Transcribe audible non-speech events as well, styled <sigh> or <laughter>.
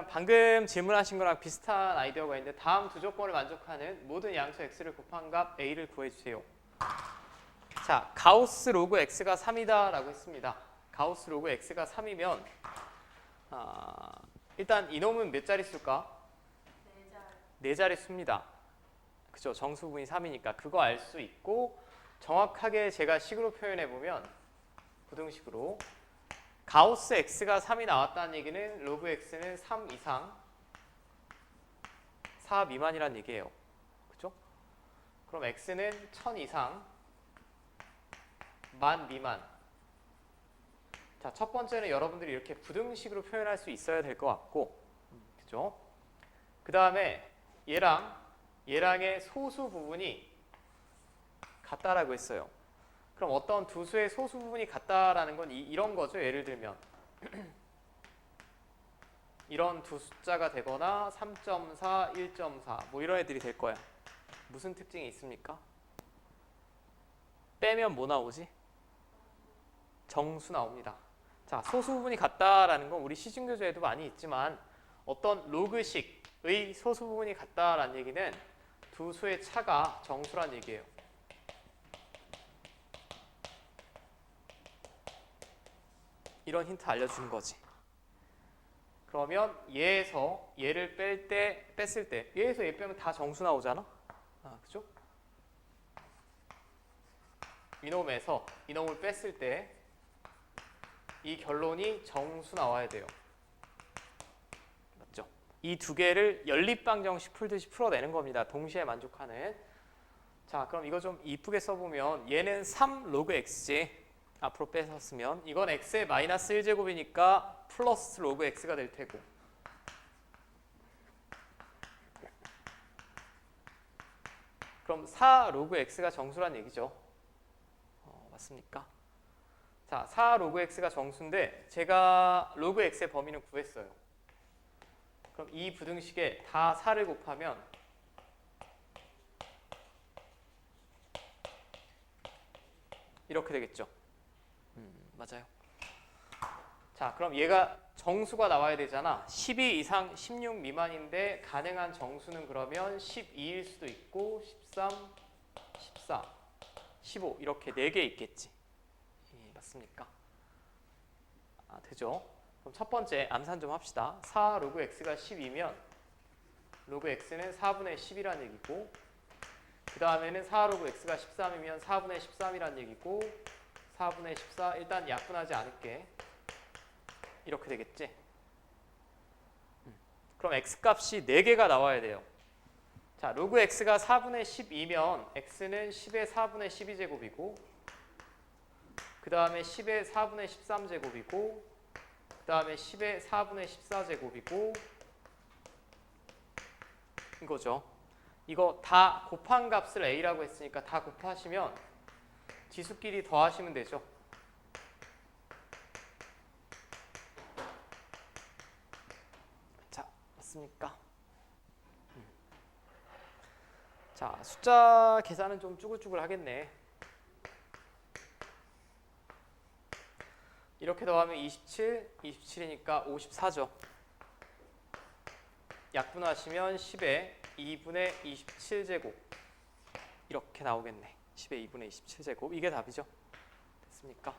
일단 방금 질문하신 거랑 비슷한 아이디어가 있는데 다음 두 조건을 만족하는 모든 양수 x를 곱한 값 a를 구해주세요. 자, 가우스 로그 x가 3이다 라고 했습니다. 가우스 로그 x가 3이면 아, 일단 이놈은 몇 자릿수일까? 네 자릿수입니다. 그죠? 정수분이 3이니까 그거 알 수 있고 정확하게 제가 식으로 표현해 보면 부등식으로 가우스 x가 3이 나왔다는 얘기는 로그 x는 3 이상 4 미만이란 얘기예요. 그럼 x는 1000 이상 만 미만. 자, 첫 번째는 여러분들이 이렇게 부등식으로 표현할 수 있어야 될 것 같고, 그죠? 그 다음에 얘랑 얘랑의 소수 부분이 같다라고 했어요. 그럼 어떤 두 수의 소수 부분이 같다라는 건 이, 런 거죠. 예를 들면 <clears throat> 이런 두 숫자가 되거나 3.4, 1.4 뭐 이런 애들이 될 거야. 무슨 특징이 있습니까? 빼면 뭐 나오지? 정수 나옵니다. 자, 소수 부분이 같다라는 건 우리 시중교재에도 많이 있지만 어떤 로그식의 소수 부분이 같다라는 얘기는 두 수의 차가 정수란 얘기예요. 이런 힌트 알려주는 거지. 그러면 얘에서 얘를 뺄 때, 뺐을 때, 얘에서 얘 빼면 다 정수 나오잖아? 아, 그죠? 이놈에서 이놈을 뺐을 때 이 결론이 정수 나와야 돼요. 맞죠? 이 두 개를 연립방정식 풀듯이 풀어내는 겁니다. 동시에 만족하는. 자, 그럼 이거 좀 이쁘게 써보면 얘는 3 로그 x지. 앞으로 뺏었으면 이건 x의 마이너스 1제곱이니까 플러스 로그 x가 될 테고 그럼 4 로그 x가 정수란 얘기죠. 어, 맞습니까? 자, 4 로그 x가 정수인데 제가 로그 x의 범위는 구했어요. 그럼 이 부등식에 다 4를 곱하면 이렇게 되겠죠. 음, 맞아요. 자, 그럼 얘가 정수가 나와야 되잖아. 12 이상 16 미만인데 가능한 정수는 그러면 12일 수도 있고 13, 14, 15 이렇게 4개 있겠지. 예, 맞습니까? 아, 되죠? 그럼 첫 번째 암산 좀 합시다. 4 로그 x가 12면 로그 x는 4분의 10이란 얘기고 그 다음에는 4 로그 x가 13이면 4분의 13이란 얘기고 4분의 14 일단 약분하지 않을게. 이렇게 되겠지? 음. 그럼 x값이 4개가 나와야 돼요. 자 로그 x가 4분의 12면 x는 10의 4분의 12제곱이고 그 다음에 10의 4분의 13제곱이고 그 다음에 10의 4분의 14제곱이고 이거죠. 이거 다 곱한 값을 a라고 했으니까 다 곱하시면 지수끼리 더하시면 되죠. 자, 맞습니까? 음. 자, 숫자 계산은 좀 쭈글쭈글 하겠네. 이렇게 더하면 27, 27이니까 54죠. 약분하시면 10에 2분의 27제곱 이렇게 나오겠네. 10의 2분의 27제곱 이게 답이죠. 됐습니까?